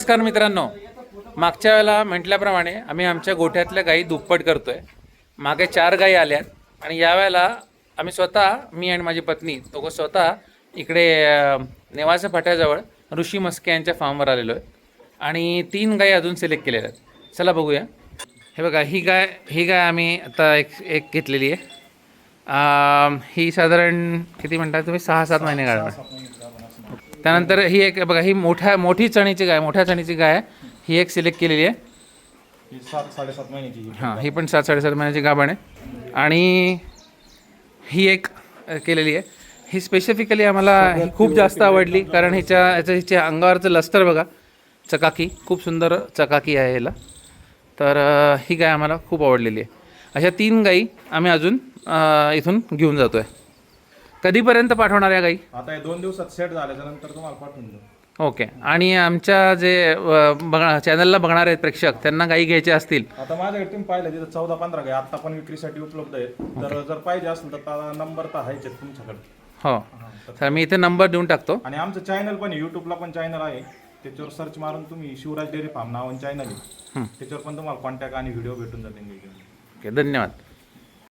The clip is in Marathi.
नमस्कार मित्रांनो. मागच्या वेळेला म्हटल्याप्रमाणे आम्ही आमच्या गोठ्यातल्या गायी दुप्पट करतोय. मागे चार गायी आल्यात आणि यावेळेला आम्ही स्वतः मी आणि माझी पत्नी दोघं स्वतः इकडे नेवाच्या फाट्याजवळ ऋषी मस्के यांच्या फार्मवर आलेलो आहे. आणि तीन गायी अजून सिलेक्ट केलेल्या आहेत. चला बघूया. हे बघा ही गाय ही गाय आम्ही आता एक एक घेतलेली आहे. ही साधारण किती म्हणता तुम्ही? सहा सात महिने गाडणार त्यानंतर ही एक बघा ही मोठ्या मोठी चणीची गाय मोठ्या चणीची गाय आहे. ही एक सिलेक्ट केलेली आहे. ही सात साडेसात महिन्याची ही. हां ही पण सात साडेसात महिन्याची गाभण आहे. आणि ही एक केलेली आहे. ही स्पेसिफिकली आम्हाला ही खूप जास्त आवडली कारण हिच्या याचं हिच्या अंगावरचं लस्तर बघा चकाकी खूप सुंदर चकाकी आहे याला तर ही गाय आम्हाला खूप आवडलेली आहे. अशा तीन गायी आम्ही अजून इथून घेऊन जातो आहे कधीपर्यंत पाठवणार या गाई? आता हे दोन दिवसात सेट झाल्याच्यानंतर तुम्हाला पाठवून देऊ. ओके. आणि आमच्या जे अ, बघा चॅनलला बघणार आहेत प्रेक्षक त्यांना गाई घ्यायच्या असतील. आता माझ्याकडे तुम्ही पाहिलं तिथं चौदा पंधरा गाय आता पण विक्रीसाठी उपलब्ध आहेत. तर जर पाहिजे असेल तर नंबर तर आहेच आहेत तुमच्याकडे. हो. तर मी इथे नंबर देऊन टाकतो. आणि आमचं चॅनल पण आहे युट्यूबला पण चॅनल आहे. त्याच्यावर सर्च मारून तुम्ही शिवराज डेअरी फार्म नावाने चॅनल आहे. त्याच्यावर पण तुम्हाला कॉन्टॅक्ट आणि व्हिडिओ भेटून जातील. ओके धन्यवाद.